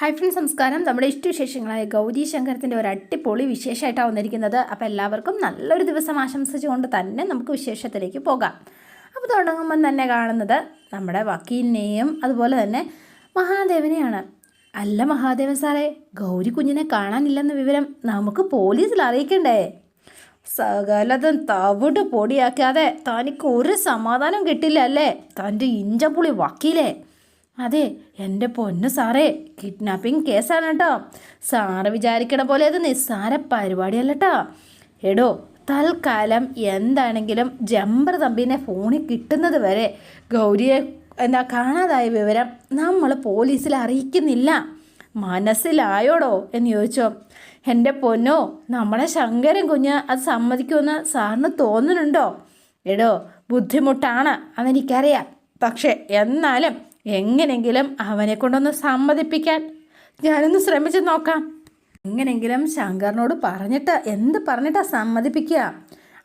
Hi friends നമസ്കാരം. നമ്മുടെ ഇഷ്ടവിശേഷങ്ങളായ ഗൗരി ശങ്കരത്തിന്റെ ഒരു അടിപൊളി വിശേഷമായിട്ടാണ് വന്നിരിക്കുന്നത്. അപ്പോൾ എല്ലാവർക്കും നല്ലൊരു ദിവസം ആശംസിച്ചുകൊണ്ട് തന്നെ നമുക്ക് വിശേഷത്തിലേക്ക് പോകാം. അപ്പോൾ തുടങ്ങുമ്പം തന്നെ കാണുന്നത് നമ്മുടെ വക്കീലിനെയും അതുപോലെ തന്നെ മഹാദേവനെയാണ്. അല്ല മഹാദേവൻ സാറേ ഗൗരി കുഞ്ഞിനെ കാണാനില്ലെന്ന വിവരം നമുക്ക് പോലീസിൽ അറിയിക്കണ്ടേ? സകലതും തവിട് പൊടിയാക്കാതെ തനിക്ക് ഒരു സമാധാനം കിട്ടില്ല അല്ലേ? തന്റെ ഇഞ്ചപ്പുളി വക്കീലേ. അതെ എന്റെ പൊന്ന് സാറേ കിഡ്നാപ്പിംഗ് കേസാണ് കേട്ടോ. സാറ് വിചാരിക്കണ പോലെ അത് നിസ്സാര പരിപാടിയല്ല കേട്ടോ എടോ തൽക്കാലം എന്താണെങ്കിലും ജമ്പർ തമ്പിനെ ഫോണിൽ കിട്ടുന്നത് വരെ ഗൗരിയെ എന്താ കാണാതായ വിവരം നമ്മൾ പോലീസിൽ അറിയിക്കുന്നില്ല. മനസ്സിലായോടോ എന്ന് ചോദിച്ചോ. എന്റെ പൊന്നോ നമ്മളെ ശങ്കരൻ കുഞ്ഞ് അത് സമ്മതിക്കുമെന്ന് സാറിന് തോന്നുന്നുണ്ടോ? എടോ ബുദ്ധിമുട്ടാണ് അതെനിക്കറിയാം. പക്ഷേ എന്നാലും എങ്ങനെങ്കിലും അവനെ കൊണ്ടൊന്ന് സമ്മതിപ്പിക്കാൻ. ഞാനൊന്ന് ശ്രമിച്ചു നോക്കാം. എങ്ങനെങ്കിലും ശങ്കറിനോട് പറഞ്ഞിട്ട് എന്ത് പറഞ്ഞിട്ടാ സമ്മതിപ്പിക്കുക?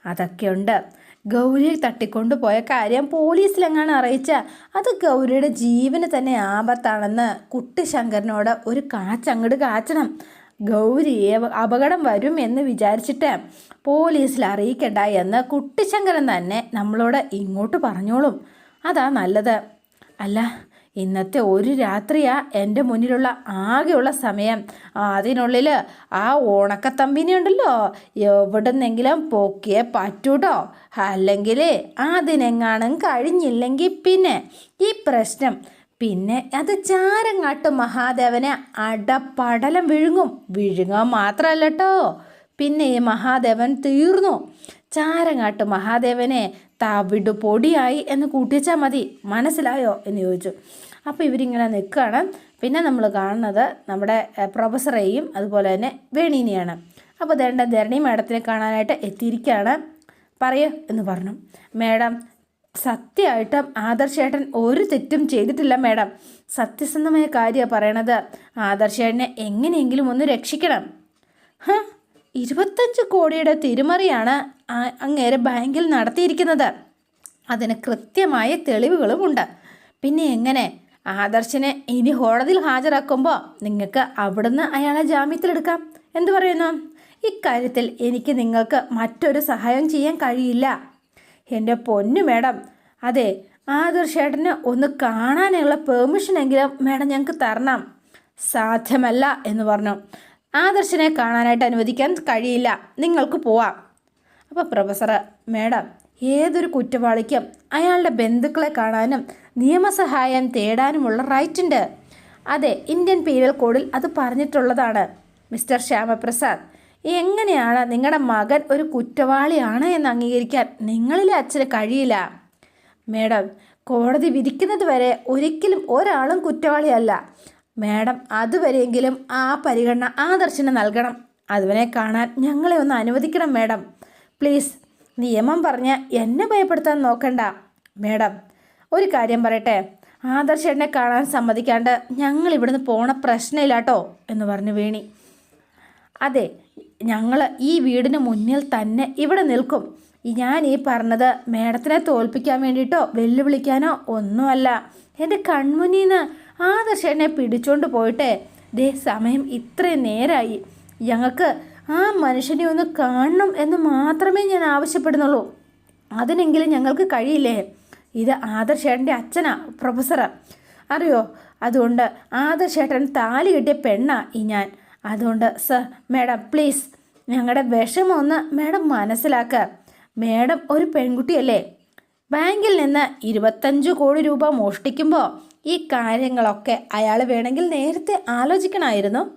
അതൊക്കെയുണ്ട്. ഗൗരിയെ തട്ടിക്കൊണ്ടുപോയ കാര്യം പോലീസിലെങ്ങാണ് അറിയിച്ച അത് ഗൗരിയുടെ ജീവന് തന്നെ ആപത്താണെന്ന് കുട്ടി ശങ്കറിനോട് ഒരു കാച്ചങ്ങട് കാച്ചണം. ഗൗരി അപകടം വരും എന്ന് വിചാരിച്ചിട്ട് പോലീസിൽ അറിയിക്കണ്ട എന്ന് കുട്ടിശങ്കരൻ തന്നെ നമ്മളോട് ഇങ്ങോട്ട് പറഞ്ഞോളും. അതാ നല്ലത്. അല്ല ഇന്നത്തെ ഒരു രാത്രിയാ എന്റെ മുന്നിലുള്ള ആകെയുള്ള സമയം. അതിനുള്ളിൽ ആ ഓണക്കത്തമ്പിനി ഉണ്ടല്ലോ. എവിടുന്നെങ്കിലും പൊക്കിയേ പറ്റൂട്ടോ? അല്ലെങ്കിൽ അതിനെങ്ങാനും കഴിഞ്ഞില്ലെങ്കിൽ പിന്നെ ഈ പ്രശ്നം. പിന്നെ അത് ചാരങ്ങാട്ട് മഹാദേവനെ അടപടലം വിഴുങ്ങും. വിഴുങ്ങാൻ മാത്രമല്ല കേട്ടോ പിന്നെ ഈ മഹാദേവൻ തീർന്നു. ചാരങ്ങാട്ട് മഹാദേവനെ തവിട് പൊടിയായി എന്ന് കൂട്ടിച്ചാൽ മതി. മനസ്സിലായോ? എന്ന് ചോദിച്ചു. അപ്പോൾ ഇവരിങ്ങനെ നിൽക്കുകയാണ് പിന്നെ നമ്മൾ കാണുന്നത് നമ്മുടെ പ്രൊഫസറേയും അതുപോലെ തന്നെ വേണീനെയാണ്. അപ്പോൾ ദേണ്ട ധരണി മാഡത്തിനെ കാണാനായിട്ട് എത്തിയിരിക്കുകയാണ് പറയൂ എന്ന് പറഞ്ഞു. മേഡം സത്യമായിട്ടും ആദർശേട്ടൻ ഒരു തെറ്റും ചെയ്തിട്ടില്ല മേഡം. സത്യസന്ധമായ കാര്യമാണ് പറയണത്. ആദർശേട്ടനെ എങ്ങനെയെങ്കിലും ഒന്ന് രക്ഷിക്കണം. ഇരുപത്തഞ്ച് കോടിയുടെ തിരുമറിയാണ് അങ്ങേരെ ബാങ്കിൽ നടത്തിയിരിക്കുന്നത്. അതിന് കൃത്യമായ തെളിവുകളുമുണ്ട്. പിന്നെ എങ്ങനെ? ആദർശനെ ഇനി കോടതിയിൽ ഹാജരാക്കുമ്പോൾ നിങ്ങൾക്ക് അവിടുന്ന് അയാളെ ജാമ്യത്തിലെടുക്കാം. എന്തു പറയുന്നു? ഇക്കാര്യത്തിൽ എനിക്ക് നിങ്ങൾക്ക് മറ്റൊരു സഹായം ചെയ്യാൻ കഴിയില്ല. എന്റെ പൊന്നു മേഡം അതെ ആദർശേട്ടന് ഒന്ന് കാണാനുള്ള പെർമിഷനെങ്കിലും മേഡം ഞങ്ങൾക്ക് തരണം. സാധ്യമല്ല എന്ന് പറഞ്ഞു. ആദർശനെ കാണാനായിട്ട് അനുവദിക്കാൻ കഴിയില്ല. നിങ്ങൾക്ക് പോവാം. അപ്പോൾ പ്രൊഫസർ മേഡം ഏതൊരു കുറ്റവാളിക്കും അയാളുടെ ബന്ധുക്കളെ കാണാനും നിയമസഹായം തേടാനുമുള്ള റൈറ്റ് ഉണ്ട് അതെ ഇന്ത്യൻ പീനൽ കോഡിൽ അത് പറഞ്ഞിട്ടുള്ളതാണ്. മിസ്റ്റർ ശ്യാമപ്രസാദ് എങ്ങനെയാണ് നിങ്ങളുടെ മകൻ ഒരു കുറ്റവാളിയാണ് എന്ന് അംഗീകരിക്കാൻ നിങ്ങളിലെ അച്ഛന് കഴിയില്ല? മേഡം കോടതി വിധിക്കുന്നത് വരെ ഒരിക്കലും ഒരാളും കുറ്റവാളിയല്ല. മേഡം അതുവരെയെങ്കിലും ആ പരിഗണന ആ ദർശനം നൽകണം. അതുവനെ കാണാൻ ഞങ്ങളെ ഒന്ന് അനുവദിക്കണം മാഡം. പ്ലീസ് നിയമം പറഞ്ഞ് എന്നെ ഭയപ്പെടുത്താൻ നോക്കണ്ട. മാഡം ഒരു കാര്യം പറയട്ടെ. ആദർശേട്ടനെ കാണാൻ സമ്മതിക്കാണ്ട് ഞങ്ങൾ ഇവിടുന്ന് പോണ പ്രശ്നമില്ല കേട്ടോ എന്ന് പറഞ്ഞു വേണി. അതെ ഞങ്ങൾ ഈ വീടിന് മുന്നിൽ തന്നെ ഇവിടെ നിൽക്കും. ഞാൻ ഈ പറഞ്ഞത് മേഡത്തിനെ തോൽപ്പിക്കാൻ വേണ്ടിയിട്ടോ വെല്ലുവിളിക്കാനോ ഒന്നുമല്ല. എന്റെ കൺമുന്നിൽ നിന്ന് ആദർശനെ പിടിച്ചോണ്ട് പോയിട്ടെ. ദേ സമയം ഇത്രയും നേരമായി ഞങ്ങൾക്ക് ആ മനുഷ്യനെ ഒന്ന് കാണണം എന്ന് മാത്രമേ ഞാൻ ആവശ്യപ്പെടുന്നുള്ളൂ. അതിനെങ്കിലും ഞങ്ങൾക്ക് കഴിയില്ലേ? ഇത് ആദർശേട്ടന്റെ അച്ഛനാ പ്രൊഫസർ അറിയോ? അതുകൊണ്ട് ആദർശേട്ടൻ താലി കിട്ടിയ പെണ്ണാ ഈ ഞാൻ. അതുകൊണ്ട് സർ മേഡം പ്ലീസ് ഞങ്ങളുടെ വിഷമം ഒന്ന് മേഡം മനസ്സിലാക്കുക മേഡം ഒരു പെൺകുട്ടിയല്ലേ? ബാങ്കിൽ നിന്ന് ഇരുപത്തഞ്ച് കോടി രൂപ മോഷ്ടിക്കുമ്പോൾ ഈ കാര്യങ്ങളൊക്കെ അയാൾ വേണമെങ്കിൽ നേരത്തെ ആലോചിക്കണമായിരുന്നു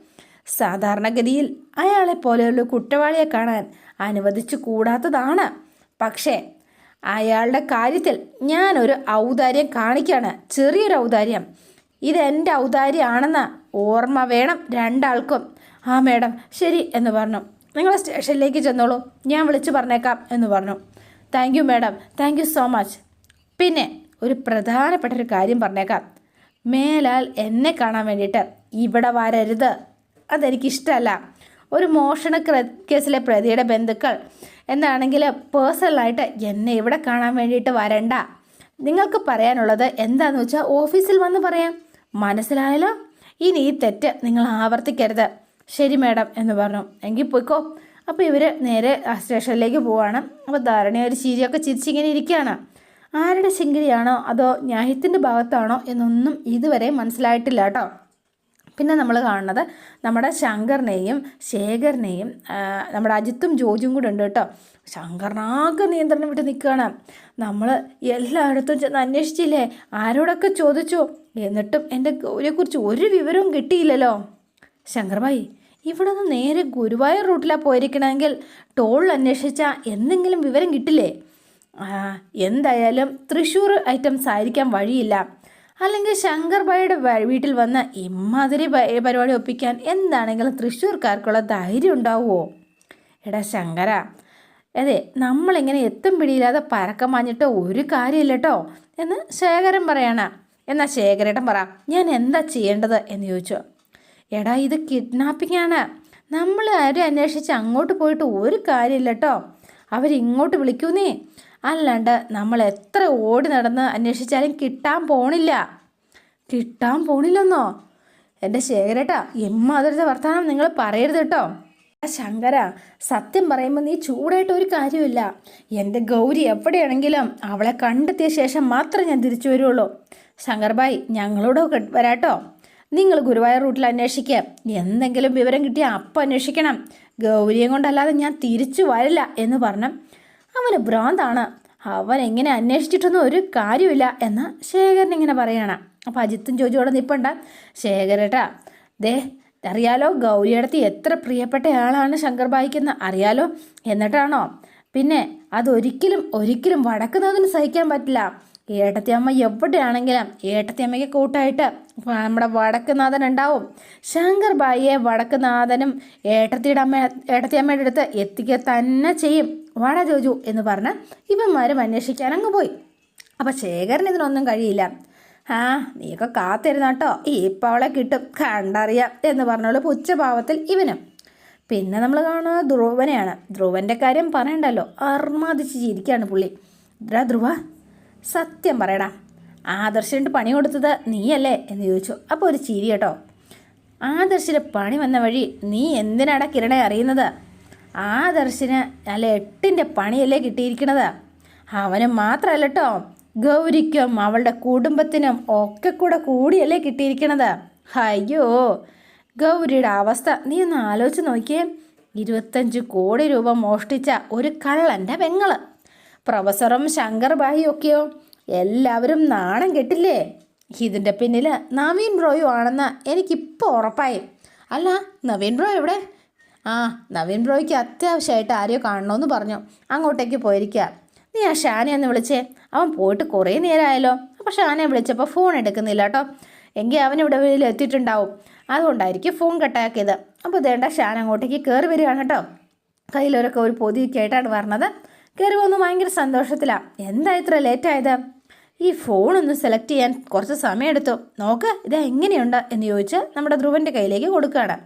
സാധാരണഗതിയിൽ അയാളെ പോലെയുള്ള കുറ്റവാളിയെ കാണാൻ അനുവദിച്ചു കൂടാത്തതാണ്. പക്ഷേ അയാളുടെ കാര്യത്തിൽ ഞാനൊരു ഔദാര്യം കാണിക്കുകയാണ് ചെറിയൊരു ഔദാര്യം. ഇതെന്റെ ഔദാര്യമാണെന്ന് ഓർമ്മ വേണം രണ്ടാൾക്കും. ആ മേഡം ശരി എന്ന് പറഞ്ഞു. നിങ്ങൾ സ്റ്റേഷനിലേക്ക് ചെന്നോളൂ. ഞാൻ വിളിച്ചു പറഞ്ഞേക്കാം എന്ന് പറഞ്ഞു. Thank you madam thank you so much പിന്നെ ഒരു പ്രധാനപ്പെട്ട ഒരു കാര്യം പറഞ്ഞേക്കാം. മേലാൽ എന്നെ കാണാൻ വേണ്ടിയിട്ട് ഇവിടെ വരരുത്. അതെനിക്കിഷ്ടമല്ല ഒരു മോഷണ കേസിലെ പ്രതിയുടെ ബന്ധുക്കൾ എന്താണെങ്കിൽ പേഴ്സണലായിട്ട് എന്നെ ഇവിടെ കാണാൻ വേണ്ടിയിട്ട് വരണ്ട. നിങ്ങൾക്ക് പറയാനുള്ളത് എന്താണെന്ന് വെച്ചാൽ ഓഫീസിൽ വന്ന് പറയാം. മനസ്സിലായാലോ ഇനി ഈ തെറ്റ് നിങ്ങൾ ആവർത്തിക്കരുത്. ശരി മാഡം എന്ന് പറഞ്ഞു. എങ്കിൽ പോയിക്കോ. അപ്പോൾ ഇവർ നേരെ സ്റ്റേഷനിലേക്ക് പോവാണ്. അപ്പോൾ ധാരണ ഒരു ചിരിയൊക്കെ ചിരിച്ചിങ്ങനെ ഇരിക്കുകയാണ്. ആരുടെ ശിങ്കിരിയാണോ? അതോ ന്യായത്തിന്റെ ഭാഗത്താണോ? എന്നൊന്നും ഇതുവരെ മനസ്സിലായിട്ടില്ല കേട്ടോ. പിന്നെ നമ്മൾ കാണുന്നത് നമ്മുടെ ശങ്കറിനെയും ശേഖറിനെയും നമ്മുടെ അജിത്തും ജോജും കൂടെ ഉണ്ട് കേട്ടോ. ശങ്കറിനാകെ നിയന്ത്രണം വിട്ട് നിൽക്കുകയാണ്. നമ്മൾ എല്ലായിടത്തും ചെന്ന് അന്വേഷിച്ചില്ലേ? ആരോടൊക്കെ ചോദിച്ചു? എന്നിട്ടും എന്റെ ഗൗരിയെക്കുറിച്ച് ഒരു വിവരവും കിട്ടിയില്ലല്ലോ. ശങ്കർഭായി ഇവിടെ നിന്ന് നേരെ ഗുരുവായൂർ റൂട്ടിലാണ് പോയിരിക്കണമെങ്കിൽ ടോളിൽ അന്വേഷിച്ചാൽ എന്തെങ്കിലും വിവരം കിട്ടില്ലേ? എന്തായാലും തൃശ്ശൂർ ഐറ്റംസ് ആയിരിക്കാൻ വഴിയില്ല. അല്ലെങ്കിൽ ശങ്കർബായിയുടെ ഭായിയുടെ വീട്ടിൽ വന്ന് ഇമ്മാതിരി പരിപാടി ഒപ്പിക്കാൻ എന്താണെങ്കിലും തൃശ്ശൂർക്കാർക്കുള്ള ധൈര്യം ഉണ്ടാവുമോ? എടാ ശങ്കര അതെ നമ്മളിങ്ങനെ എത്തും പിടിയില്ലാതെ പരക്കം മാഞ്ഞിട്ട് ഒരു കാര്യമില്ല കേട്ടോ എന്ന് ശേഖരൻ പറയണ. എന്നാ ശേഖരേട്ടൻ പറ ഞാൻ എന്താ ചെയ്യേണ്ടത് എന്ന് ചോദിച്ചു. എടാ ഇത് കിഡ്നാപ്പിംഗ് ആണ്. നമ്മൾ ആരും അന്വേഷിച്ച് അങ്ങോട്ട് പോയിട്ട് ഒരു കാര്യമില്ല കേട്ടോ അവരിങ്ങോട്ട് വിളിക്കൂന്നേ. അല്ലാണ്ട് നമ്മൾ എത്ര ഓടി നടന്ന് അന്വേഷിച്ചാലും കിട്ടാൻ പോണില്ല. കിട്ടാൻ പോണില്ലെന്നോ? എന്റെ ശേഖരേട്ടാ എമ്മാതിരത്തെ വർത്തമാനം നിങ്ങൾ പറയരുത് കേട്ടോ ശങ്കര സത്യം പറയുമ്പോൾ നീ ചൂടായിട്ട് ഒരു കാര്യമില്ല എന്റെ ഗൗരി എവിടെയാണെങ്കിലും അവളെ കണ്ടെത്തിയ ശേഷം മാത്രമേ ഞാൻ തിരിച്ചു വരുള്ളൂ. ശങ്കർബായി ഞങ്ങളോട് വരാട്ടോ. നിങ്ങൾ ഗുരുവായൂർ റൂട്ടിൽ അന്വേഷിക്കുക എന്തെങ്കിലും വിവരം കിട്ടിയാൽ അപ്പം അന്വേഷിക്കണം. ഗൗരിയെ കൊണ്ടല്ലാതെ ഞാൻ തിരിച്ചു വരില്ല എന്ന് പറഞ്ഞു. അവന് ഭ്രാന്താണ്. അവൻ എങ്ങനെ അന്വേഷിച്ചിട്ടൊന്നും ഒരു കാര്യമില്ല എന്ന് ശേഖരൻ ഇങ്ങനെ പറയണം. അപ്പം അജിത്തും ജോജിയോടെ നിൽപ്പണ്ട ശേഖരേട്ടാ ദേ അറിയാലോ ഗൗരിയടത്തി എത്ര പ്രിയപ്പെട്ട ആളാണ് ശങ്കർ ബായിക്കെന്ന് അറിയാലോ. എന്നിട്ടാണോ? പിന്നെ അതൊരിക്കലും ഒരിക്കലും വടക്കുന്നതിന് സഹിക്കാൻ പറ്റില്ല. ഏട്ടത്തിയമ്മ എവിടെയാണെങ്കിലും ഏട്ടത്തിയമ്മയ്ക്ക് കൂട്ടായിട്ട് നമ്മുടെ വടക്കുനാഥൻ ഉണ്ടാവും. ശങ്കർ ബായിയെ വടക്കുനാഥനും ഏട്ടത്തിയുടെ അമ്മ ഏട്ടത്തിയമ്മയുടെ അടുത്ത് എത്തിക്കുക തന്നെ ചെയ്യും. വാടാ ജോജു എന്ന് പറഞ്ഞ് ഇവന്മാരും അന്വേഷിക്കാൻ അങ്ങ് പോയി. അപ്പം ശേഖരൻ ഇതിനൊന്നും കഴിയില്ല. ആ നീയൊക്കെ കാത്തിരുന്ന കേട്ടോ ഇപ്പം അവളെ കിട്ടും. കണ്ടറിയാം എന്ന് പറഞ്ഞോളൂ പുച്ഛഭാവത്തിൽ ഇവനും. പിന്നെ നമ്മൾ കാണുന്നത് ധ്രുവനെയാണ്. ധ്രുവന്റെ കാര്യം പറയണ്ടല്ലോ. അർമാദിച്ച് ചിരിക്കുകയാണ് പുള്ളി. ധ്രുവ സത്യം പറയടാ. ആദർശിന്റെ പണി കൊടുത്തത് നീയല്ലേ എന്ന് ചോദിച്ചു. അപ്പോൾ ഒരു ചിരി കേട്ടോ. ആദർശിന് പണി വന്ന വഴി നീ എന്തിനാടാ കിരണെ അറിയുന്നത്? ആദർശിന് അല്ല എട്ടിന്റെ പണിയല്ലേ കിട്ടിയിരിക്കണത്? അവന് മാത്രമല്ല കേട്ടോ ഗൗരിക്കും അവളുടെ കുടുംബത്തിനും ഒക്കെ കൂടെ കൂടിയല്ലേ കിട്ടിയിരിക്കണത്. അയ്യോ ഗൗരിയുടെ അവസ്ഥ നീ ഒന്ന് ആലോചിച്ച് നോക്കിയേ. ഇരുപത്തഞ്ച് കോടി രൂപ മോഷ്ടിച്ച ഒരു കള്ളന്റെ പെങ്ങൾ. പ്രൊഫസറും ശങ്കർ ബാഹിയും എല്ലാവരും നാണം കെട്ടില്ലേ? ഇതിന്റെ പിന്നിൽ നവീൻ ബ്രോയും ആണെന്ന് എനിക്കിപ്പോൾ ഉറപ്പായി. അല്ല നവീൻ ബ്രോ എവിടെ? ആ നവീൻ ബ്രോയ്ക്ക് അത്യാവശ്യമായിട്ട് ആരെയോ കാണണമെന്ന് പറഞ്ഞു. അങ്ങോട്ടേക്ക് പോയിരിക്കുക നീ ആ ഷാനെ ഒന്ന് വിളിച്ചേ. അവൻ പോയിട്ട് കുറേ നേരമായല്ലോ അപ്പോൾ ഷാനെ വിളിച്ചപ്പോൾ ഫോൺ എടുക്കുന്നില്ല കേട്ടോ എങ്കിൽ അവൻ ഇവിടെ വീട്ടിൽ എത്തിയിട്ടുണ്ടാവും. അതുകൊണ്ടായിരിക്കും ഫോൺ കട്ടാക്കിയത് അപ്പോൾ ഇതേണ്ട ഷാൻ അങ്ങോട്ടേക്ക് കയറി വരികയാണ് കേട്ടോ കയ്യിലൊരൊക്കെ ഒരു പൊതിയൊക്കെ ആയിട്ടാണ് പറഞ്ഞത് കയറി വന്നു ഭയങ്കര സന്തോഷത്തിലാണ് എന്താ ഇത്ര ലേറ്റായത് ഈ ഫോണൊന്ന് സെലക്ട് ചെയ്യാൻ കുറച്ച് സമയമെടുത്തു. നോക്ക് ഇത് എങ്ങനെയുണ്ട് എന്ന് ചോദിച്ച് നമ്മുടെ ധ്രുവന്റെ കയ്യിലേക്ക് കൊടുക്കുകയാണ്.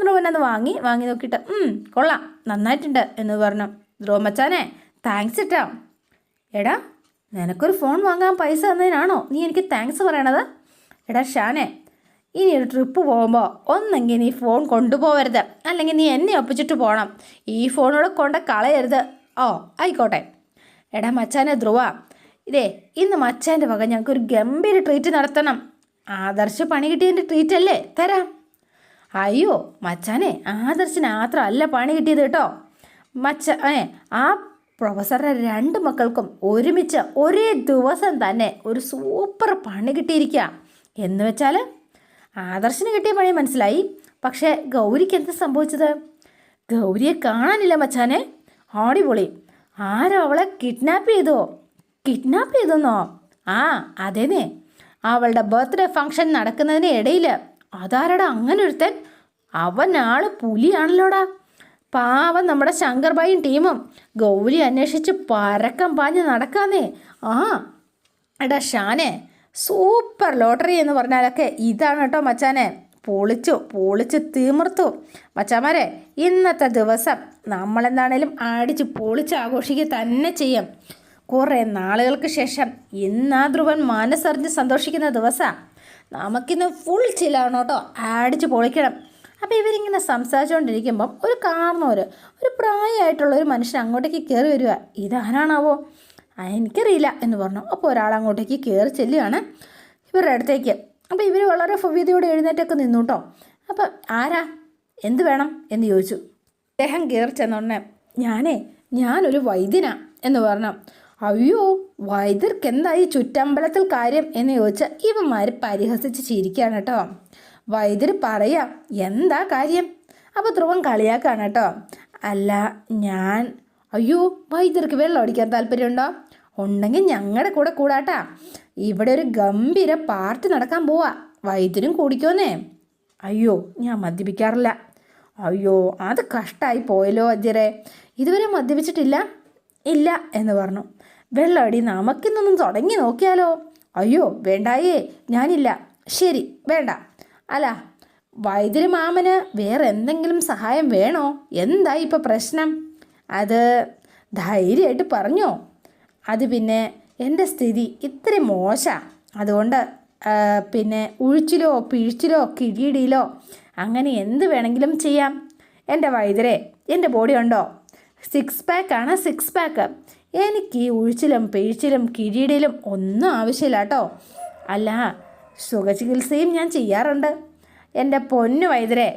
ധ്രുവൻ അത് വാങ്ങി വാങ്ങി നോക്കിയിട്ട് "ഉം, കൊള്ളാം നന്നായിട്ടുണ്ട് എന്ന് പറഞ്ഞു. ധ്രുവ മച്ചാനെ താങ്ക്സ് ഇട്ടാ. എടാ നിനക്കൊരു ഫോൺ വാങ്ങാൻ പൈസ തന്നതിനാണോ? നീ എനിക്ക് താങ്ക്സ് പറയണത്? എടാ ഷാനെ ഇനി ഒരു ട്രിപ്പ് പോകുമ്പോൾ ഒന്നെങ്കിൽ നീ ഫോൺ കൊണ്ടുപോകരുത് അല്ലെങ്കിൽ നീ എന്നെ ഒപ്പിച്ചിട്ട് പോകണം ഈ ഫോണോടെ കൊണ്ട് കളയരുത്. ഓ ആയിക്കോട്ടെ. എടാ മച്ചാനെ ധ്രുവ ഇതേ ഇന്ന് മച്ചാന്റെ വക ഞങ്ങൾക്ക് ഒരു ഗംഭീര ട്രീറ്റ് നടത്തണം. ആദർശ പണി കിട്ടിയതിന്റെ ട്രീറ്റ് അല്ലേ? തരാം. അയ്യോ മച്ചാനെ ആദർശിന് മാത്രമല്ല പണി കിട്ടിയത് കേട്ടോ. മച്ച ആ പ്രൊഫസറുടെ രണ്ട് മക്കൾക്കും ഒരുമിച്ച് ഒരേ ദിവസം തന്നെ ഒരു സൂപ്പർ പണി കിട്ടിയിരിക്കുക എന്ന് വെച്ചാൽ ആദർശിന് കിട്ടിയ പണി മനസ്സിലായി. പക്ഷേ ഗൗരിക്ക് എന്താ സംഭവിച്ചത്? ഗൗരിയെ കാണാനില്ല മച്ചാനെ. അടിപൊളി. ആരോ അവളെ കിഡ്നാപ്പ് ചെയ്തോ? കിഡ്നാപ്പ് ചെയ്തെന്നോ? ആ അതേനെ അവളുടെ ബർത്ത്ഡേ ഫംഗ്ഷൻ നടക്കുന്നതിന് ഇടയിൽ അതാരടാ അങ്ങനെ ഒരുത്തൻ അവൻ പുലിയാണല്ലോടാ. പാവം നമ്മുടെ ശങ്കർബായും ടീമും. ഗൗരി അന്വേഷിച്ച് പരക്കം പാഞ്ഞ് നടക്കാന്നേ. ആ എടാ ഷാനെ സൂപ്പർ ലോട്ടറി എന്ന് പറഞ്ഞാലൊക്കെ ഇതാണ് കേട്ടോ മച്ചാനെ. പൊളിച്ചു പൊളിച്ച് തീമർത്തു. മച്ചാമാരെ ഇന്നത്തെ ദിവസം നമ്മളെന്താണേലും അടിച്ച് പൊളിച്ച് ആഘോഷിക്കുക തന്നെ ചെയ്യാം. കുറേ നാളുകൾക്ക് ശേഷം ഇന്ന് ധ്രുവൻ മനസ്സറിഞ്ഞ് സന്തോഷിക്കുന്ന ദിവസമാണ് നമുക്കിന്ന് ഫുൾ ചില്ലാണ് കേട്ടോ. അടിച്ച് പൊളിക്കണം. അപ്പോൾ ഇവരിങ്ങനെ സംസാരിച്ചുകൊണ്ടിരിക്കുമ്പം ഒരു കാർന്നോര് ഒരു പ്രായമായിട്ടുള്ള ഒരു മനുഷ്യൻ അങ്ങോട്ടേക്ക് കയറി വരിക ഇതാരാണാവോ? എനിക്കറിയില്ല എന്ന് പറഞ്ഞു. അപ്പോൾ ഒരാൾ അങ്ങോട്ടേക്ക് കയറി ചെല്ലുകയാണ് ഇവരുടെ അടുത്തേക്ക്. അപ്പോൾ ഇവർ വളരെ ഭവ്യതയോടെ എഴുന്നേറ്റൊക്കെ നിന്നു കേട്ടോ അപ്പോൾ ആരാ? എന്ത് വേണം? എന്ന് ചോദിച്ചു. അദ്ദേഹം കയറി ചെന്നോടനെ ഞാനേ ഞാനൊരു വൈദ്യനാ എന്ന് പറഞ്ഞു. അയ്യോ വൈദ്യർക്ക് എന്തായി ചുറ്റമ്പലത്തിൽ കാര്യം? എന്ന് ചോദിച്ചാൽ ഇവന്മാർ പരിഹസിച്ച് ചിരിക്കുകയാണ് കേട്ടോ വൈദ്യർ പറയാം എന്താ കാര്യം? അപ്പോൾ ധ്രുവൻ കളിയാക്കാണ് കേട്ടോ അല്ല ഞാൻ അയ്യോ വൈദ്യർക്ക് വെള്ളം അടിക്കാൻ താല്പര്യമുണ്ടോ? ഉണ്ടെങ്കിൽ ഞങ്ങളുടെ കൂടെ കൂടാട്ടാ. ഇവിടെ ഒരു ഗംഭീര പാർട്ടി നടക്കാൻ പോവാ. വൈദ്യനും കൂടിക്കോന്നേ. അയ്യോ ഞാൻ മദ്യപിക്കാറില്ല. അയ്യോ അത് കഷ്ടമായി പോയല്ലോ അജ്യരെ ഇതുവരെ മദ്യപിച്ചിട്ടില്ല? ഇല്ല എന്ന് പറഞ്ഞു. വെള്ളമടി നമുക്കിന്നൊന്നും തുടങ്ങി നോക്കിയാലോ? അയ്യോ വേണ്ടായേ ഞാനില്ല. ശരി വേണ്ട. അല്ല വൈദ്യുതി മാമന് വേറെ എന്തെങ്കിലും സഹായം വേണോ? എന്താ ഇപ്പോൾ പ്രശ്നം? അത് ധൈര്യമായിട്ട് പറഞ്ഞോ. അത് പിന്നെ എന്റെ സ്ഥിതി ഇത്രയും മോശമാണ് അതുകൊണ്ട് പിന്നെ ഉഴിച്ചിലോ പിഴിച്ചിലോ കിഴിയിടിയിലോ അങ്ങനെ എന്ത് വേണമെങ്കിലും ചെയ്യാം. എന്റെ വൈദ്യരെ എന്റെ ബോഡി ഉണ്ടോ? സിക്സ് പാക്കാണ് സിക്സ് പാക്ക്. എനിക്ക് ഈ ഉഴിച്ചിലും പിഴിച്ചിലും കിഴിയിടിയിലും ഒന്നും ആവശ്യമില്ല കേട്ടോ. അല്ല സുഖചികിത്സയും ഞാൻ ചെയ്യാറുണ്ട്. എന്റെ പൊന്നു വൈദ്യരെ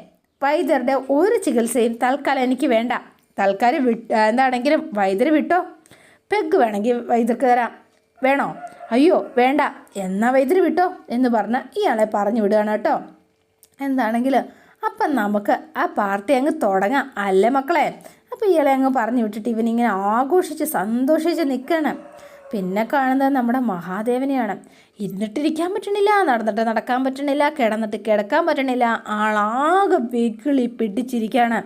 വൈദ്യരുടെ ഒരു ചികിത്സയും തൽക്കാലം എനിക്ക് വേണ്ട. തൽക്കാലം വിട്ട് എന്താണെങ്കിലും വൈദ്യർ വിട്ടോ? പെഗ് വേണമെങ്കിൽ വൈദ്യർക്ക് തരാം. വേണോ? അയ്യോ വേണ്ട. എന്നാ വൈദ്യുതി വിട്ടോ? എന്ന് പറഞ്ഞ് ഇയാളെ പറഞ്ഞു വിടുകയാണ് കേട്ടോ. എന്താണെങ്കിൽ അപ്പം നമുക്ക് ആ പാർട്ടി അങ്ങ് തുടങ്ങാം അല്ലേ മക്കളെ? അപ്പോൾ ഇയാളെ അങ്ങ് പറഞ്ഞു വിട്ടിട്ട് ഇവനിങ്ങനെ ആഘോഷിച്ച് സന്തോഷിച്ച് നിൽക്കണം പിന്നെ കാണുന്നത് നമ്മുടെ മഹാദേവനെയാണ്. ഇരുന്നിട്ടിരിക്കാൻ പറ്റണില്ല നടന്നിട്ട് നടക്കാൻ പറ്റണില്ല കിടന്നിട്ട് കിടക്കാൻ പറ്റണില്ല. ആളാകെ വെകിളി പിടിച്ചിരിക്കുകയാണ്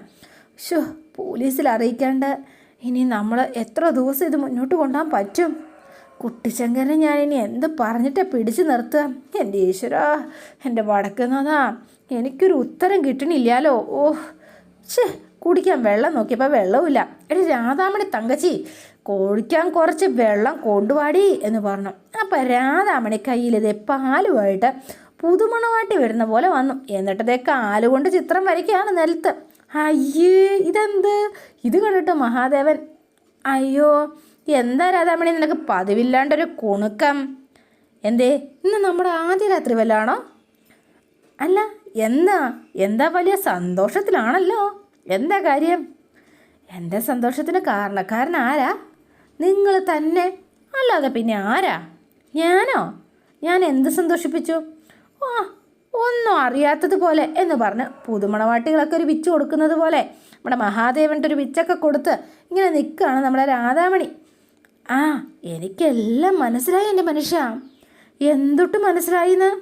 ഷോ പോലീസിൽ അറിയിക്കാണ്ട് ഇനി നമ്മൾ എത്ര ദിവസം ഇത് മുന്നോട്ട് കൊണ്ടുപോകാൻ പറ്റും? കുട്ടിശങ്കരനെ ഞാനിനി എന്ത് പറഞ്ഞിട്ടാ പിടിച്ചു നിർത്തുക? എന്റെ ഈശ്വരാ എന്റെ വടക്കുന്നതാ എനിക്കൊരു ഉത്തരം കിട്ടണില്ലാലോ ഓ ഛേ കുടിക്കാൻ വെള്ളം നോക്കിയപ്പോൾ വെള്ളവുമില്ല. എടി രാധാമണി തങ്കച്ചി കുടിക്കാൻ കുറച്ച് വെള്ളം കൊണ്ടുപാടി എന്ന് പറഞ്ഞു. അപ്പം രാധാമണി കയ്യിൽ ഇതേ പാലുമായിട്ട് പുതുമണവാട്ടി വരുന്ന പോലെ വന്നു. എന്നിട്ട് ഇതേ കാലുകൊണ്ട് ചിത്രം വരയ്ക്കുകയാണ് നിലത്ത് അയ്യേ ഇതെന്ത്? ഇത് കണ്ടിട്ട് മഹാദേവൻ അയ്യോ എന്താ രാധാമണി നിനക്ക് പതിവില്ലാണ്ടൊരു കുണുക്കം? എന്തേ ഇന്ന് നമ്മുടെ ആദ്യ രാത്രി വല്ലാണോ? അല്ല എന്താ എന്താ വലിയ സന്തോഷത്തിലാണല്ലോ? എന്താ കാര്യം? എന്റെ സന്തോഷത്തിന് കാരണക്കാരൻ ആരാ? നിങ്ങൾ തന്നെ. അല്ലാതെ പിന്നെ ആരാ? ഞാനോ? ഞാൻ എന്ത് സന്തോഷിപ്പിച്ചു? ആ ഒന്നും അറിയാത്തതുപോലെ എന്ന് പറഞ്ഞ് പുതുമണവാട്ടികളൊക്കെ ഒരു വിച്ച് കൊടുക്കുന്നത് പോലെ നമ്മുടെ മഹാദേവന്റെ ഒരു വിച്ചൊക്കെ കൊടുത്ത് ഇങ്ങനെ നിൽക്കുകയാണ് നമ്മുടെ രാധാമണി. ആ എനിക്കെല്ലാം മനസ്സിലായി എന്റെ മനുഷ്യ. എന്തൊട്ട് മനസ്സിലായിന്ന്?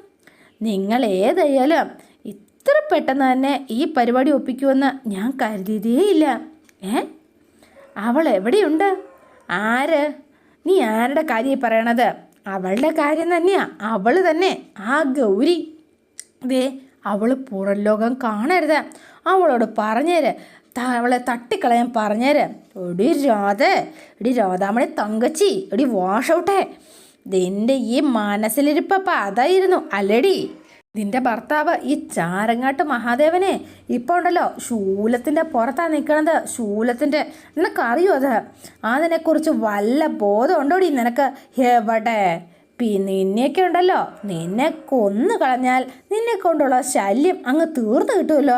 നിങ്ങൾ ഏതായാലും ഇത്ര പെട്ടെന്ന് തന്നെ ഈ പരിപാടി ഒപ്പിക്കുമെന്ന് ഞാൻ കരുതിയതേയില്ല. ഏ? അവൾ എവിടെയുണ്ട്? ആര്? നീ ആരുടെ കാര്യം പറയണത്? അവളുടെ കാര്യം തന്നെയാ. അവൾ തന്നെ. ആ ഗൗരി. ദേ അവൾ പുറം ലോകം കാണരുത്. അവളോട് പറഞ്ഞേര്. അവളെ തട്ടിക്കളയാൻ പറഞ്ഞേര്. എടി രാധ എടി രാധാമണി തങ്കച്ചി എടി വാഷൗട്ടെ നിന്റെ ഈ മനസ്സിലിരിപ്പപ്പ അതായിരുന്നു അല്ലടി. നിന്റെ ഭർത്താവ് ഈ ചാരങ്ങാട്ട് മഹാദേവനെ ഇപ്പോൾ ഉണ്ടല്ലോ ശൂലത്തിന്റെ പുറത്താണ് നിൽക്കണത് ശൂലത്തിന്റെ നിനക്കറിയോ അത്? അതിനെക്കുറിച്ച് വല്ല ബോധം ഉണ്ടോടി നിനക്ക്? എവിടെ? പി നിന്നെയൊക്കെ ഉണ്ടല്ലോ. നിന്നെ കൊന്നു കളഞ്ഞാൽ നിന്നെ കൊണ്ടുള്ള ശല്യം അങ്ങ് തീർത്ത് കിട്ടുമല്ലോ.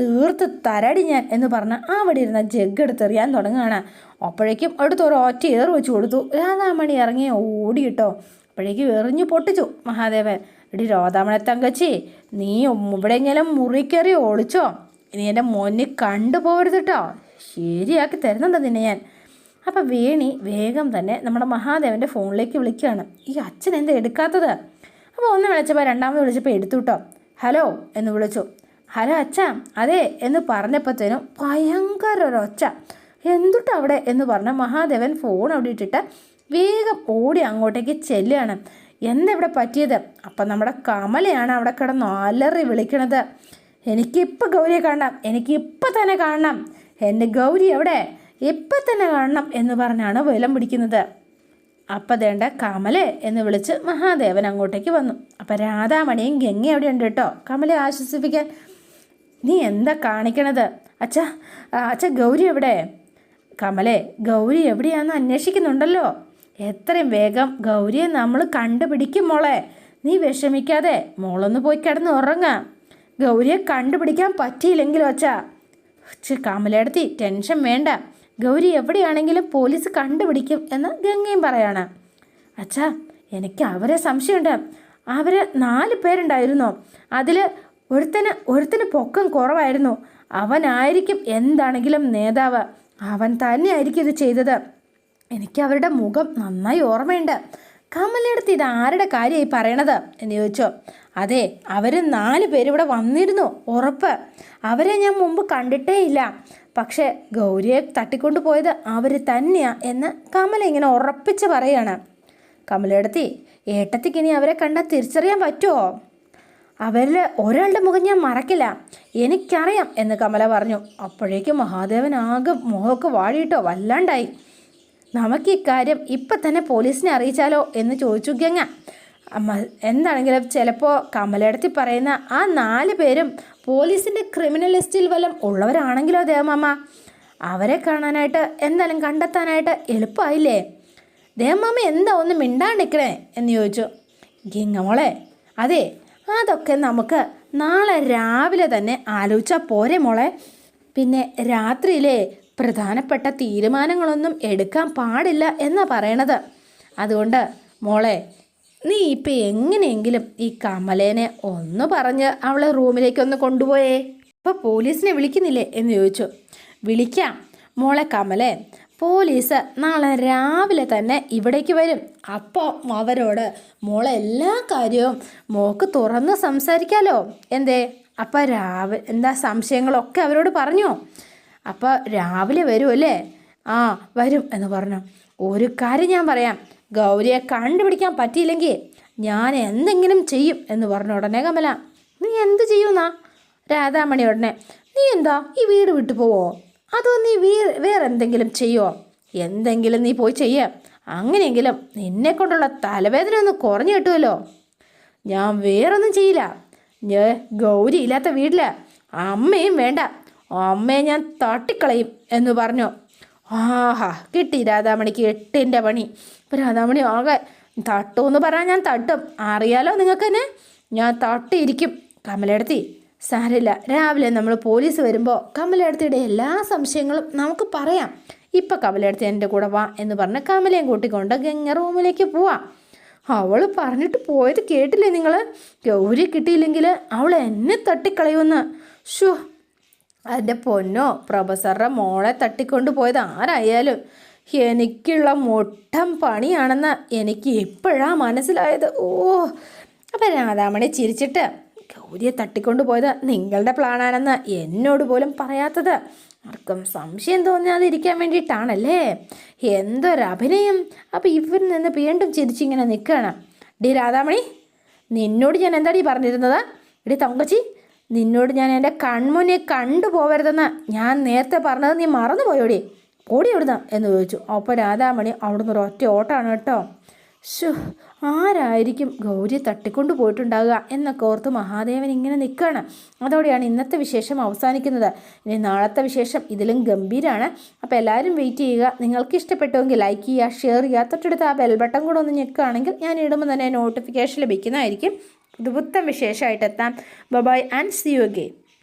തീർത്ത് തരടി ഞാൻ എന്ന് പറഞ്ഞ് അവിടെ ഇരുന്ന ജഗ് എടുത്തെറിയാൻ തുടങ്ങുകയാണ്. അപ്പോഴേക്കും അടുത്ത് ഒരു ഒറ്റ ഏറ് വെച്ച് കൊടുത്തു. രാധാമണി ഇറങ്ങി ഓടി കിട്ടോ അപ്പോഴേക്കും എറിഞ്ഞു പൊട്ടിച്ചു മഹാദേവൻ. എടി രാധാമണി തങ്കച്ചി നീ ഇവിടെയെങ്കിലും മുറിക്കറി ഒളിച്ചോ. ഇനി എന്റെ മോനെ കണ്ടുപോകരുത് കേട്ടോ ശരിയാക്കി തരുന്നുണ്ട് നിന്നെ ഞാൻ. അപ്പം വേണി വേഗം തന്നെ നമ്മുടെ മഹാദേവന്റെ ഫോണിലേക്ക് വിളിക്കുകയാണ്. ഈ അച്ഛൻ എന്താ എടുക്കാത്തത്? അപ്പോൾ ഒന്ന് വിളിച്ചപ്പോൾ രണ്ടാമത് വിളിച്ചപ്പോൾ എടുത്തു കേട്ടോ ഹലോ എന്ന് വിളിച്ചു. ഹലോ അച്ഛ അതെ എന്ന് പറഞ്ഞപ്പോഴത്തേനും ഭയങ്കര ഒരൊച്ച. എന്തുട്ട് അവിടെ എന്ന് പറഞ്ഞ മഹാദേവൻ ഫോൺ അവിടെ ഇട്ടിട്ട് വേഗം ഓടി അങ്ങോട്ടേക്ക് ചെല്ലുകയാണ്. എന്താ ഇവിടെ പറ്റിയത്? അപ്പം നമ്മുടെ കമലയാണ് അവിടെ കിടന്ന് അലറി വിളിക്കണത്. എനിക്കിപ്പോൾ ഗൗരിയെ കാണണം. എനിക്കിപ്പോൾ തന്നെ കാണണം. എന്റെ ഗൗരി എവിടെ? ഇപ്പം തന്നെ കാണണം എന്ന് പറഞ്ഞാണ് വേലം പിടിക്കുന്നത്. അപ്പം ദേണ്ട കമലെ എന്ന് വിളിച്ച് മഹാദേവൻ അങ്ങോട്ടേക്ക് വന്നു. അപ്പം രാധാമണിയും ഗംഗ അവിടെ ഉണ്ട് കേട്ടോ. കമലെ ആശ്വസിപ്പിക്കാൻ നീ എന്താ കാണിക്കണത്? അച്ഛാ അച്ഛ ഗൗരി എവിടെ? കമലെ ഗൗരി എവിടെയാണെന്ന് അന്വേഷിക്കുന്നുണ്ടല്ലോ. എത്രയും വേഗം ഗൗരിയെ നമ്മൾ കണ്ടുപിടിക്കും മോളെ. നീ വിഷമിക്കാതെ മോളൊന്ന് പോയി കിടന്ന് ഉറങ്ങാം. ഗൗരിയെ കണ്ടുപിടിക്കാൻ പറ്റിയില്ലെങ്കിലോ അച്ഛാ. കമലെടുത്തി ടെൻഷൻ വേണ്ട. ഗൗരി എവിടെയാണെങ്കിലും പോലീസ് കണ്ടുപിടിക്കും എന്ന് ഗംഗയും പറയാണ്. അച്ഛാ എനിക്ക് അവരെ സംശയമുണ്ട്. അവർ നാല് പേരുണ്ടായിരുന്നു. അതിൽ ഒരുത്തന് ഒരുത്തന് പൊക്കം കുറവായിരുന്നു. അവനായിരിക്കും എന്താണെങ്കിലും നേതാവ്. അവൻ തന്നെയായിരിക്കും ഇത് ചെയ്തത്. എനിക്ക് അവരുടെ മുഖം നന്നായി ഓർമ്മയുണ്ട്. കമലിനടുത്ത് ഇത് ആരുടെ കാര്യമായി പറയണത് എന്ന് ചോദിച്ചു. അതെ അവർ നാല് പേരിവിടെ വന്നിരുന്നു ഉറപ്പ്. അവരെ ഞാൻ മുമ്പ് കണ്ടിട്ടേ ഇല്ല പക്ഷേ ഗൗരിയെ തട്ടിക്കൊണ്ടു പോയത് അവർ തന്നെയാ എന്ന് കമല ഇങ്ങനെ ഉറപ്പിച്ച് പറയാണ്. കമലയെടുത്തി ഏട്ടത്തിക്ക് ഇനി അവരെ കണ്ടാൽ തിരിച്ചറിയാൻ പറ്റുമോ അവരിൽ ഒരാളുടെ മുഖം ഞാൻ മറക്കില്ല. എനിക്കറിയാം എന്ന് കമല പറഞ്ഞു. അപ്പോഴേക്കും മഹാദേവൻ ആകെ മുഖമൊക്കെ വാടിയിട്ടോ വല്ലാണ്ടായി. നമുക്ക് ഇക്കാര്യം ഇപ്പം തന്നെ പോലീസിനെ അറിയിച്ചാലോ? എന്ന് ചോദിച്ചു ഗംഗ. എന്താണെങ്കിലും ചിലപ്പോൾ കമലയിടത്തി പറയുന്ന ആ നാല് പേരും പോലീസിന്റെ ക്രിമിനൽ ലിസ്റ്റിൽ വല്ലതും ഉള്ളവരാണെങ്കിലോ ദേവമാമ അവരെ കാണാനായിട്ട് എന്തായാലും കണ്ടെത്താനായിട്ട് എളുപ്പമായില്ലേ? ദേവമാമ എന്താ ഒന്ന് മിണ്ടാണ്ടിക്കണേ എന്ന് ചോദിച്ചു. ഗിങ്ങമോളെ മോളെ അതെ അതൊക്കെ നമുക്ക് നാളെ രാവിലെ തന്നെ ആലോചിച്ചാൽ പോരെ മോളെ. പിന്നെ രാത്രിയിലെ പ്രധാനപ്പെട്ട തീരുമാനങ്ങളൊന്നും എടുക്കാൻ പാടില്ല എന്നാണ് പറയണത്. അതുകൊണ്ട് മോളെ നീ ഇപ്പം എങ്ങനെയെങ്കിലും ഈ കമലേനെ ഒന്ന് പറഞ്ഞ് അവളെ റൂമിലേക്ക് ഒന്ന് കൊണ്ടുപോയേ. അപ്പോൾ പോലീസിനെ വിളിക്കുന്നില്ലേ എന്ന് ചോദിച്ചു. വിളിക്കാം. മോളെ കമലേ പോലീസ് നാളെ രാവിലെ തന്നെ ഇവിടേക്ക് വരും. അപ്പോൾ അവരോട് മോളെ എല്ലാ കാര്യവും മോക്ക് തുറന്ന് സംസാരിക്കാലോ. എന്തേ? അപ്പം രാവിലെ എന്താ സംശയങ്ങളൊക്കെ അവരോട് പറഞ്ഞോ. അപ്പോൾ രാവിലെ വരുമല്ലേ ആ വരും എന്ന് പറഞ്ഞു. ഒരു കാര്യം ഞാൻ പറയാം. ഗൗരിയെ കണ്ടുപിടിക്കാൻ പറ്റിയില്ലെങ്കിൽ ഞാൻ എന്തെങ്കിലും ചെയ്യും എന്ന് പറഞ്ഞ ഉടനെ കമല നീ എന്ത് ചെയ്യുന്നാ? രാധാമണി ഉടനെ നീ എന്താ ഈ വീട് വിട്ടു പോവോ? അതോ നീ വീ വേറെ എന്തെങ്കിലും ചെയ്യുമോ എന്തെങ്കിലും നീ പോയി ചെയ്യ. അങ്ങനെയെങ്കിലും നിന്നെ കൊണ്ടുള്ള തലവേദന ഒന്ന് കുറഞ്ഞു കിട്ടുമല്ലോ. ഞാൻ വേറൊന്നും ചെയ്യില്ല. ഞാൻ ഗൗരി ഇല്ലാത്ത വീട്ടിൽ. അമ്മയും വേണ്ട. അമ്മയെ ഞാൻ തട്ടിക്കളയും എന്ന് പറഞ്ഞു. ആഹാ കിട്ടി രാധാമണിക്ക് എട്ടിന്റെ പണി. ഇപ്പം രാധാമണി ആകെ തട്ടുമെന്ന് പറഞ്ഞാൽ ഞാൻ തട്ടും. അറിയാലോ നിങ്ങൾക്ക് തന്നെ ഞാൻ തട്ടിയിരിക്കും. കമലെടുത്തി സാരില്ല രാവിലെ നമ്മൾ പോലീസ് വരുമ്പോൾ കമലെടുത്തിയുടെ എല്ലാ സംശയങ്ങളും നമുക്ക് പറയാം. ഇപ്പം കമലെടുത്തി എന്റെ കൂടെ വാ എന്ന് പറഞ്ഞ് കമലയും കൂട്ടിക്കൊണ്ട് ഗംഗ റൂമിലേക്ക് പോവാം. അവൾ പറഞ്ഞിട്ട് പോയത് കേട്ടില്ലേ നിങ്ങൾ ഗൗരി കിട്ടിയില്ലെങ്കിൽ അവൾ എന്നെ തട്ടിക്കളയുമെന്ന്. ഷോ എന്റെ പൊന്നോ? പ്രൊഫസറുടെ മോളെ തട്ടിക്കൊണ്ട് പോയത് ആരായാലും? എനിക്കുള്ള മൊട്ടം പണിയാണെന്ന് എനിക്ക് ഇപ്പോഴാ മനസ്സിലായത്. ഓ അപ്പം രാധാമണി ചിരിച്ചിട്ട് ഗൗരിയെ തട്ടിക്കൊണ്ട് പോയത് നിങ്ങളുടെ പ്ലാനാണെന്ന് എന്നോട് പോലും പറയാത്തത്. ആർക്കും സംശയം തോന്നാതിരിക്കാൻ വേണ്ടിയിട്ടാണല്ലേ? എന്തൊരഭിനയം അപ്പം ഇവരിൽ നിന്ന് വീണ്ടും ചിരിച്ചിങ്ങനെ നിൽക്കുകയാണ്. ഡി രാധാമണി നിന്നോട് ഞാൻ എന്താടി പറഞ്ഞിരുന്നത്? ഇടി തങ്കച്ചി നിന്നോട് ഞാൻ എന്റെ കൺമുന്നെ കണ്ടു പോവരുതെന്ന് ഞാൻ നേരത്തെ പറഞ്ഞത് നീ മറന്നു പോയോടി ഓടി എവിടുന്ന എന്ന് ചോദിച്ചു. അപ്പോൾ രാധാമണി അവിടുന്ന് ഒരു ഒറ്റ ഓട്ടാണ് കേട്ടോ. ഷു ആരായിരിക്കും ഗൗരി തട്ടിക്കൊണ്ടു പോയിട്ടുണ്ടാകുക എന്നൊക്കെ ഓർത്ത് മഹാദേവൻ ഇങ്ങനെ നിൽക്കുകയാണ്. അതോടെയാണ് ഇന്നത്തെ വിശേഷം അവസാനിക്കുന്നത്. ഇനി നാളത്തെ വിശേഷം ഇതിലും ഗംഭീരമാണ് അപ്പോൾ എല്ലാവരും വെയിറ്റ് ചെയ്യുക. നിങ്ങൾക്ക് ഇഷ്ടപ്പെട്ടുവെങ്കിൽ ലൈക്ക് ചെയ്യുക ഷെയർ ചെയ്യുക. തൊട്ടടുത്ത് ആ ബെൽ ബട്ടൺ കൂടെ ഒന്ന് ഞെക്കുകയാണെങ്കിൽ ഞാൻ ഇടുമ്പോൾ തന്നെ നോട്ടിഫിക്കേഷൻ ലഭിക്കുന്നതായിരിക്കും. ഇത് പുത്തൻ വിശേഷമായിട്ട് എത്താം. Bye bye and see you again